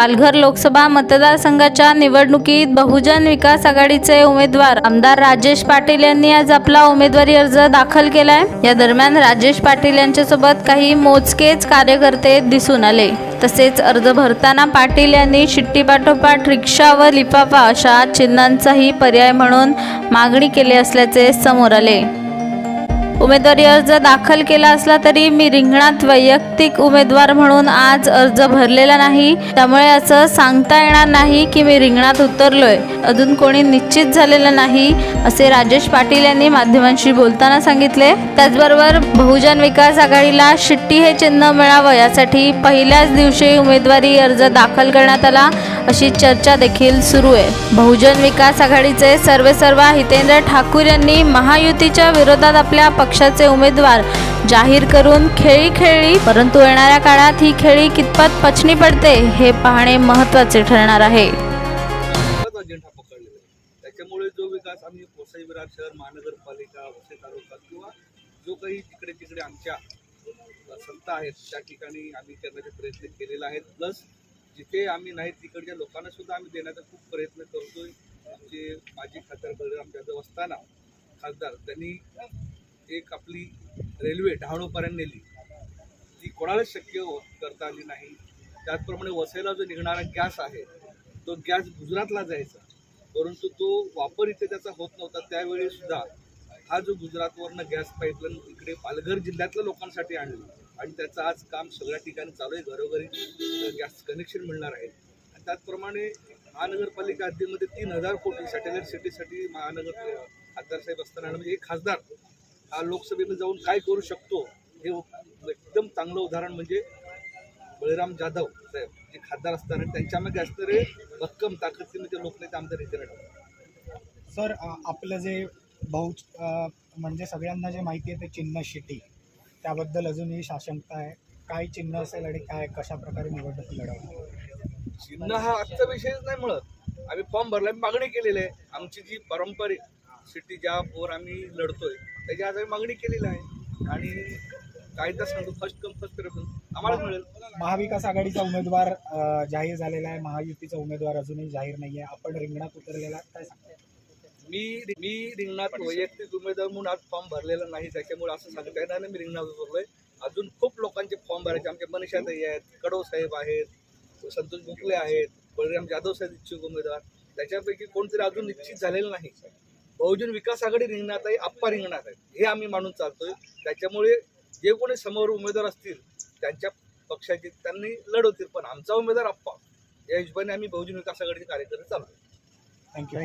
पालघर लोकसभा मतदारसंघाच्या निवडणुकीत बहुजन विकास आघाडीचे उमेदवार आमदार राजेश पाटील यांनी आज आपला उमेदवारी अर्ज दाखल केलाय. या दरम्यान राजेश पाटील यांच्यासोबत काही मोजकेच कार्यकर्ते दिसून आले. तसेच अर्ज भरताना पाटील यांनी शिट्टीपाठोपाठ रिक्षा व लिफाफा अशा चिन्हांचाही पर्याय म्हणून मागणी केली असल्याचे समोर आले. उमेदवारी अर्ज दाखल केला असला तरी मी रिंगणात वैयक्तिक उमेदवार म्हणून आज अर्ज भरलेला नाही. त्यामुळे असं सांगता येणार नाही की मी रिंगणात उतरलोय. अजून कोणी निश्चित झालेलं नाही असे राजेश पाटील यांनी माध्यमांशी बोलताना सांगितले. त्याचबरोबर बहुजन विकास आघाडीला शिट्टी हे चिन्ह मिळावं यासाठी पहिल्याच दिवशी उमेदवारी अर्ज दाखल करण्यात आला. अशी चर्चा देखील सुरू आहे. बहुजन विकास आघाडीचे सर्वेसर्वा हितेंद्र ठाकूर यांनी महायुतीच्या विरोधात आपल्या पक्षाचे उमेदवार जाहीर करून खेळी खेळली परंतु येणाऱ्या काळात ही खेळी कितपत पचनी पडते हे पाहणे महत्त्वाचे ठरणार आहे. त्याच्यामुळे जो विकास आम्ही वसई विरार शहर महानगरपालिका वसई तालुका किंवा जो काही तिकडे तिकडे आमच्या अ, आहेत त्या ठिकाणी आम्ही करण्याचे प्रयत्न केलेले आहेत. प्लस जिथे आम्ही नाही तिकडच्या लोकांना सुद्धा आम्ही देण्याचा खूप प्रयत्न करतोय. आमचे माजी खासदार बलराम जाधव असताना खासदार त्यांनी एक आपली रेल्वे डहाणूपर्यंत नेली. ती कोणालाच शक्य करता आली नाही. त्याचप्रमाणे वसईला जो निघणारा गॅस आहे तो गॅस गुजरातला जायचा. परंतु तो वापर इथे त्याचा होत नव्हता. त्यावेळी सुद्धा हा जो गुजरातवरनं गॅस पाईपलाईन इकडे पालघर जिल्ह्यातल्या लोकांसाठी आणला. आणि त्याचं आज काम सगळ्या ठिकाणी चालू आहे. घरोघरी गॅस कनेक्शन मिळणार आहे. आणि त्याचप्रमाणे महानगरपालिका हद्दीमध्ये तीन हजार कोटी सॅटेलाईट सिटीसाठी महानगर खासदारसाहेब असताना म्हणजे एक खासदार हा लोकसभेमध्ये जाऊन काय करू शकतो हे एकदम चांगलं उदाहरण म्हणजे बळीराम जाधव साहेब जे खासदार असताना त्यांच्यामध्ये असणारे भक्कम ताकदीने ते लोकनेते आमदार इथे सर आपलं जे बहु म्हणजे सगळ्यांना जे माहिती आहे ते चिन्ह शिटी त्याबद्दल अजूनही साशंकता आहे. काय चिन्ह असेल आणि काय कशा प्रकारे निवडणूक लढवणार? चिन्ह हा आजचा विषयच नाही मिळत आम्ही फॉर्म भरला मागणी केलेली आहे. आमची जी पारंपरिक सिटी ज्या वर आम्ही लढतोय त्याची आज आम्ही मागणी केलेली आहे. आणि कायदा सांगतो फर्स्ट कम फर्स्ट प्रेफरन्स आम्हाला मिळेल. महाविकास आघाडीचा उमेदवार जाहीर झालेला आहे. महायुतीचा उमेदवार अजूनही जाहीर नाही आहे आपण रिंगणात उतरलेला. काय सांगता? मी मी रिंगणात वैयक्तिक उमेदवार म्हणून आज फॉर्म भरलेला नाही त्याच्यामुळे असं सांगता येणार नाही मी रिंगणात उतरलोय. अजून खूप लोकांचे फॉर्म भरायचे आमचे मनीषाताई आहेत कडव साहेब आहेत संतोष भोकले आहेत बळीराम जाधव साहेब इच्छुक उमेदवार. त्याच्यापैकी कोणतरी अजून निश्चित झालेलं नाही. बहुजन विकास आघाडी रिंगणात आहे आप्पा रिंगणात आहे हे आम्ही मानून चालतोय. त्याच्यामुळे जे कोणी समोर उमेदवार असतील त्यांच्या पक्षाचे त्यांनी लढवतील पण आमचा उमेदवार आप्पा. या हिशोबाने आम्ही बहुजन विकास आघाडीचे कार्यकर्ते चालतो थँक्यू